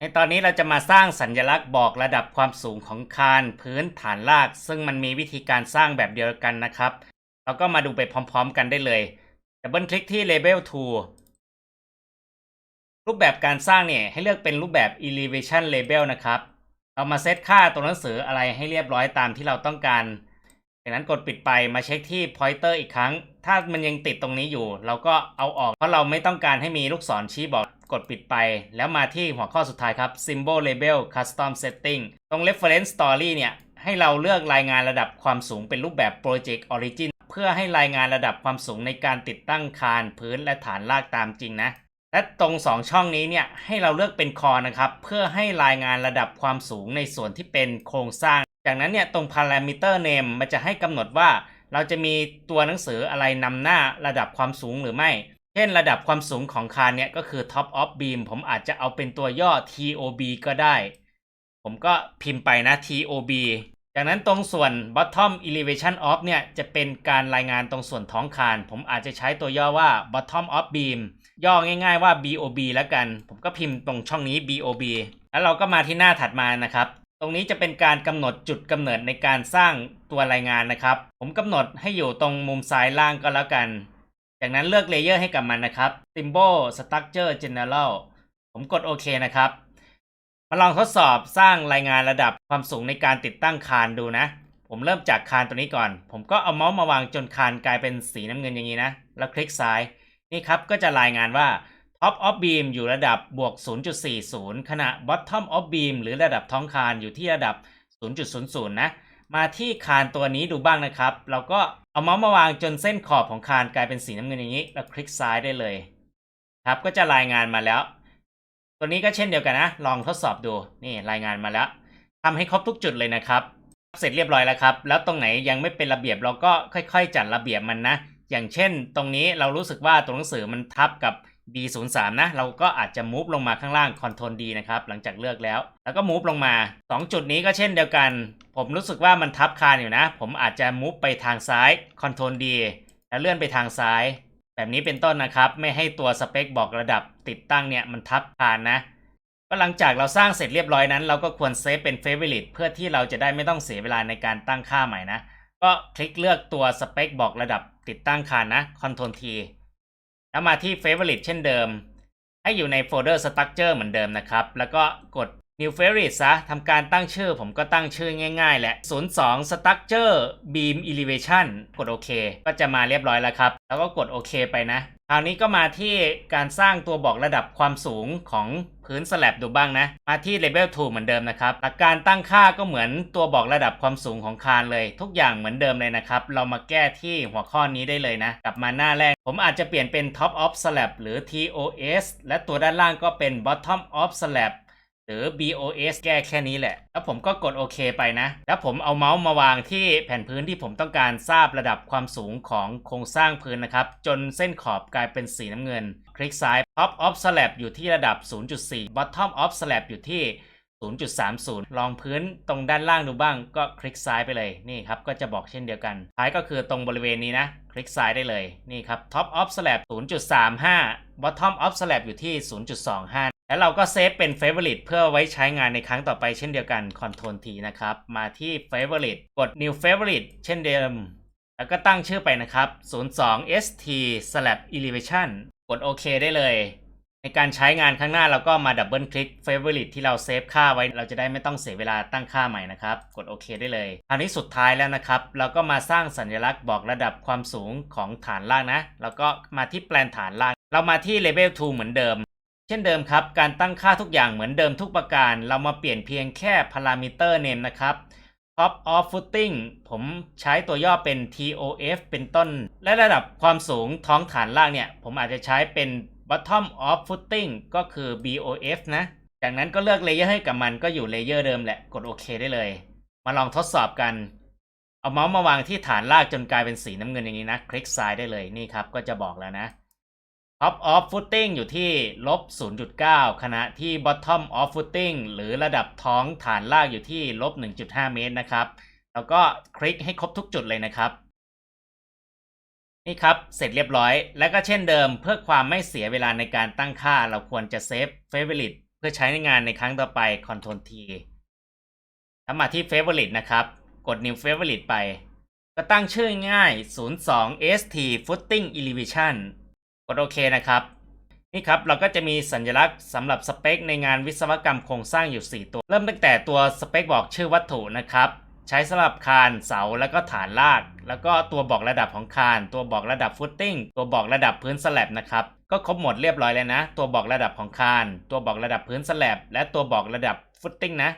ในตอนนี้เราจะมาสร้างสัญลักษณ์บอกระดับความสูงของคานพื้นฐานราก ซึ่งมันมีวิธีการสร้างแบบเดียวกันนะครับ เราก็มาดูไปพร้อมๆกันได้เลยดับเบิลคลิกที่ Label Tool รูปแบบการสร้างเนี่ยให้เลือกเป็นรูปแบบ Elevation Label นะครับ เรามาเซตค่าตัวหนังสืออะไรให้เรียบร้อยตามที่เราต้องการ จากนั้นกดปิดไปมาเช็คที่ pointer อีกครั้ง ถ้ามันยังติดตรงนี้อยู่ เราก็เอาออกเพราะเราไม่ต้องการให้มีลูกศรชี้บอก กดปิดไป แล้วมาที่หัวข้อสุดท้ายครับ symbol label custom setting ตรง reference story เนี่ย ให้เราเลือกรายงานระดับความสูงเป็นรูปแบบ project origin เพื่อให้รายงานระดับความสูงในการติดตั้งคานพื้นและฐานรากตามจริงนะ และตรง 2 ช่องนี้เนี่ย ให้เราเลือกเป็นคอนะครับ เพื่อให้รายงานระดับความสูงในส่วนที่เป็นโครงสร้าง จากนั้นเนี่ยตรง parameter name มันจะให้กำหนดว่า เราจะมีตัวหนังสืออะไรนำหน้าระดับความสูงหรือไม่ ช่นระดับความสูงของคานเนี่ยก็คือ top of beam ผมอาจจะเอาเป็นตัวย่อ TOB ก็ได้ ผมก็พิมพ์ไปนะ TOB จากนั้นตรงส่วน bottom elevation of เนี่ยจะเป็นการรายงานตรงส่วนท้องคาน ผมอาจจะใช้ตัวย่อว่า bottom of beam ย่อง่ายๆว่า BOB แล้วกัน ผมก็พิมพ์ตรงช่องนี้ BOB แล้วเราก็มาที่หน้าถัดมานะครับ ตรงนี้จะเป็นการกำหนดจุดกำเนิดในการสร้างตัวรายงานนะครับ ผมกำหนดให้อยู่ตรงมุมซ้ายล่างก็แล้วกัน จากนั้นเลือกเลเยอร์ให้กับมันนะครับ Symbol Structure General ผมกดโอเคนะครับ มาลองทดสอบสร้างรายงานระดับความสูงในการติดตั้งคานดูนะ ผมเริ่มจากคานตัวนี้ก่อน ผมก็เอาเมาส์มาวางจนคานกลายเป็นสีน้ำเงินอย่างนี้นะ แล้วคลิกซ้าย นี่ครับก็จะรายงานว่า Top of Beam อยู่ระดับบวก 0.40 ขณะ Bottom of Beam หรือระดับท้องคานอยู่ที่ระดับ 0.00 นะ มาที่คานตัวนี้ดูบ้างนะครับ เราก็ เอาเมาส์มาวางจนเส้นขอบของคานกลายเป็นสีน้ำเงินอย่างนี้แล้วคลิกซ้ายได้เลย ครับก็จะรายงานมาแล้ว ตัวนี้ก็เช่นเดียวกันนะ ลองทดสอบดูนี่รายงานมาแล้วทำให้ครบทุกจุดเลยนะครับ เสร็จเรียบร้อยแล้วครับ แล้วตรงไหนยังไม่เป็นระเบียบเราก็ค่อย ๆ จัดระเบียบมันนะ อย่างเช่น ตรงนี้เรารู้สึกว่าตัวหนังสือมันทับกับ B03 นะเราก็อาจจะมูฟลงมาข้างล่าง Ctrl D นะครับหลังจากเลือกแล้ว แล้วก็มูฟลงมา 2 จุดนี้ก็เช่นเดียวกัน ผมรู้สึกว่ามันทับคานอยู่นะ ผมอาจจะมูฟไปทางซ้าย Ctrl D แล้วเลื่อนไปทางซ้าย แบบนี้เป็นต้นนะครับ ไม่ให้ตัวสเปคบอกระดับติดตั้งเนี่ยมันทับคานนะก็หลังจากเราสร้างเสร็จเรียบร้อยนั้น เราก็ควรเซฟเป็น Favorite เพื่อที่เราจะได้ไม่ต้องเสียเวลาในการตั้งค่าใหม่นะ ก็คลิกเลือกตัวสเปคบอกระดับติดตั้งคานนะ Ctrl T แล้วมาที่ Favorite เช่นเดิม ให้อยู่ในโฟลเดอร์ Structure เหมือนเดิมนะครับ แล้วก็กด New Favorite ซะทำการตั้งชื่อ ผมก็ตั้งชื่อง่ายๆแหละ 02 Structure Beam Elevation กดโอเค ก็จะมาเรียบร้อยแล้วครับ แล้วก็กดโอเคไปนะ คราวนี้ก็มาที่การสร้างตัวบอกระดับความสูงของพื้นสแลบดูบ้างนะ มาที่เลเวล2เหมือนเดิมนะครับหลักการตั้งค่าก็เหมือนตัวบอกระดับความสูงของคานเลย ทุกอย่างเหมือนเดิมเลยนะครับ เรามาแก้ที่หัวข้อนี้ได้เลยนะ กลับมาหน้าแรก ผมอาจจะเปลี่ยนเป็น Top of Slab หรือ TOS และตัวด้านล่างก็เป็น Bottom of Slab หรือ BOS แก้แค่นี้แหละ แล้วผมก็กดโอเคไปนะ แล้วผมเอาเมาส์มาวางที่แผ่นพื้นที่ผมต้องการทราบระดับความสูงของโครงสร้างพื้นนะครับ จนเส้นขอบกลายเป็นสีน้ำเงิน คลิกซ้าย Top of Slab อยู่ที่ระดับ 0.4 Bottom of Slab อยู่ที่ 0.30 ลองพื้นตรงด้านล่างดูบ้าง ก็คลิกซ้ายไปเลย นี่ครับ ก็จะบอกเช่นเดียวกัน ท้ายก็คือตรงบริเวณนี้นะ คลิกซ้ายได้เลย นี่ครับ Top of Slab 0.35 Bottom of Slab อยู่ที่ 0.25 แล้วเราก็เซฟเป็น Favorite เพื่อไว้ใช้งานในครั้งต่อไปเช่นเดียวกัน Ctrl T นะครับ มาที่ Favorite กด New Favorite เช่นเดิม แล้วก็ตั้งชื่อไปนะครับ 02 ST Slab Elevation กดโอเคได้เลย ในการใช้งานข้างหน้าเราก็มาดับเบิลคลิก Favorite ที่เราเซฟค่าไว้ เราจะได้ไม่ต้องเสียเวลาตั้งค่าใหม่นะครับ กดโอเคได้เลยคราวนี้สุดท้ายแล้วนะครับ เราก็มาสร้างสัญลักษณ์บอกระดับความสูงของฐานล่างนะ แล้วก็มาที่แปลนฐานล่าง เรามาที่ Level 2 เหมือนเดิม เช่นเดิมครับ การตั้งค่าทุกอย่างเหมือนเดิมทุกประการ เรามาเปลี่ยนเพียงแค่ parameter name นะครับ top of footing ผมใช้ตัวย่อเป็น TOF เป็นต้น และระดับความสูงท้องฐานล่างเนี่ย ผมอาจจะใช้เป็น bottom of footing ก็คือ BOF นะ จากนั้นก็เลือกเลเยอร์ให้กับมันก็อยู่เลเยอร์เดิมแหละ กดโอเคได้เลย มาลองทดสอบกัน เอาเมาส์มาวางที่ฐานลากจนกลายเป็นสีน้ำเงินอย่างนี้นะ คลิกซ้ายได้เลยนี่ครับก็จะบอกแล้วนะ top of footing อยู่ที่ลบ 0.9 ขณะที่ bottom of footing หรือระดับท้องฐานลากอยู่ที่ลบ 1.5 เมตรนะครับ แล้วก็คลิกให้ครบทุกจุดเลยนะครับ นี่ครับ เสร็จเรียบร้อย และก็เช่นเดิมเพื่อความไม่เสียเวลาในการตั้งค่า เราควรจะเซฟ favorite เพื่อใช้ในงานในครั้งต่อไป Ctrl T ถ้ามาที่ Favorite นะครับ กด New Favorite ไป ก็ตั้งชื่อง่าย 02 ST Footing Elevation กดโอเคนะครับ นี่ครับเราก็จะมีสัญลักษณ์สำหรับสเปคในงานวิศวกรรมโครงสร้างอยู่ 4 ตัว เริ่มตั้งแต่ตัวสเปคบอกชื่อวัตถุนะครับ ใช้สำหรับคานเสาแล้วก็ฐานราก แล้วก็ตัวบอกระดับของคาน ตัวบอกระดับฟุตติ้ง ตัวบอกระดับพื้นสแลบนะครับ ก็ครบหมดเรียบร้อยแล้วนะ ตัวบอกระดับของคาน ตัวบอกระดับพื้นสแลบและตัวบอกระดับฟุตติ้งนะ